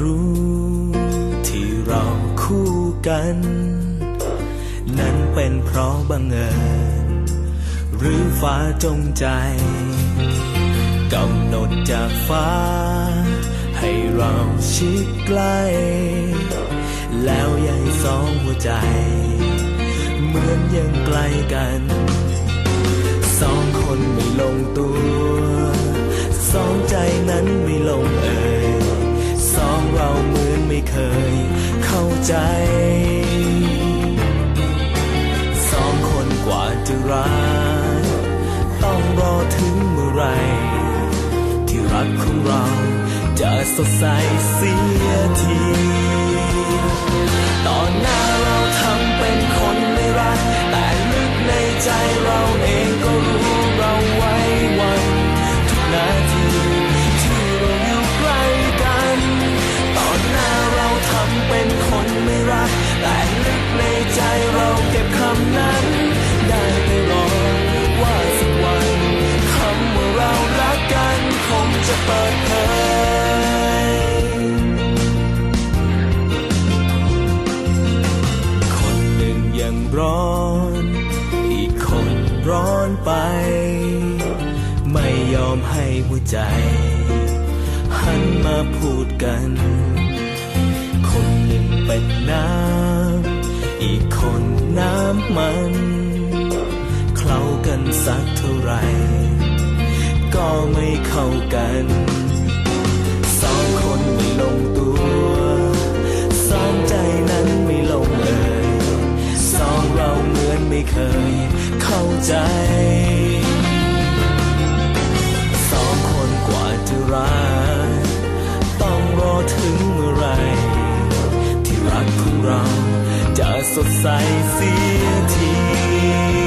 รู้ที่เราคู่กัน นั้นเป็นเพราะบังเอิญ หรือฟ้าจงใจกำหนดจากฟ้า ให้เราชิดใกล้ แล้วยังสองหัวใจ เหมือนยังไกลกัน สองคนไม่ลงตัว ยเข้าใจ สองคนกว่าจะรักต้องรอถึงเมื่อไร ที่รักของเราจะสดใสเสียที อนไป ไม่ยอมให้หัวใจ หันมาพูดกัน คนหนึ่งเป็นน้ำ อีกคนน้ำมัน เคล้ากันสักเท่าไหร่ ก็ไม่เข้ากัน สองคนไม่ลง สดใสเสียที